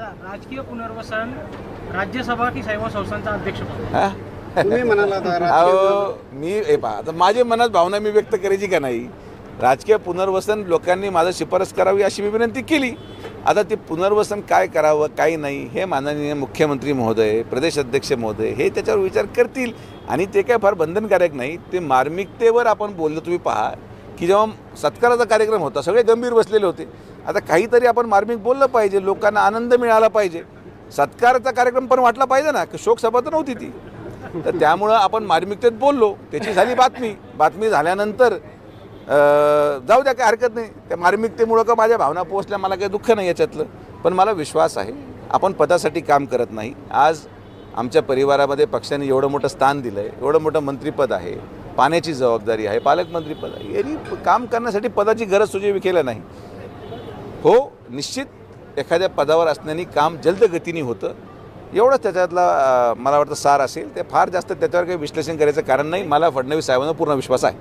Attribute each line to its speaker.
Speaker 1: राजकीय पुनर्वसन राज्यसभा की सेवा संस्थांचा
Speaker 2: राजकीय
Speaker 3: अहो मी हे पहा आता माझी मनात भावना मी व्यक्त करायची का नाही? राजकीय पुनर्वसन लोकांनी माझं शिफारस करावी अशी मी विनंती केली. आता ते पुनर्वसन काय करावं काय नाही हे माननीय मुख्यमंत्री महोदय प्रदेश अध्यक्ष महोदय हे त्याच्यावर विचार करतील. आणि ते काय फार बंधनकारक नाही ते मार्मिकतेवर आपण बोललो तुम्ही पहा. की जेव्हा सत्काराचा कार्यक्रम होता सगळे गंभीर बसलेले होते. आता काहीतरी आपण मार्मिक बोललं पाहिजे लोकांना आनंद मिळाला पाहिजे. सत्काराचा कार्यक्रम पण वाटला पाहिजे ना की शोकसभा तर नव्हती ती. तर त्यामुळं आपण मार्मिकतेत बोललो त्याची झाली बातमी. बातमी झाल्यानंतर जाऊ द्या काही हरकत नाही. त्या मार्मिकतेमुळं का माझ्या भावना पोहोचल्या मला काही दुःख नाही याच्यातलं. पण मला विश्वास आहे आपण पदासाठी काम करत नाही. आज आमच्या परिवारामध्ये पक्षाने एवढं मोठं स्थान दिलं आहे एवढं मोठं मंत्रिपद आहे. पाण्याची जबाबदारी आहे पालकमंत्रीपद पद यांनी काम करण्यासाठी पदाची गरज सुजी विखेला नाही. हो निश्चित एखाद्या पदावर असण्याने काम जलद गतीने होतं. एवढंच त्याच्यातला मला वाटतं सार असेल. ते फार जास्त त्याच्यावर काही विश्लेषण करायचं कारण नाही. मला फडणवीस साहेबांना पूर्ण विश्वास आहे.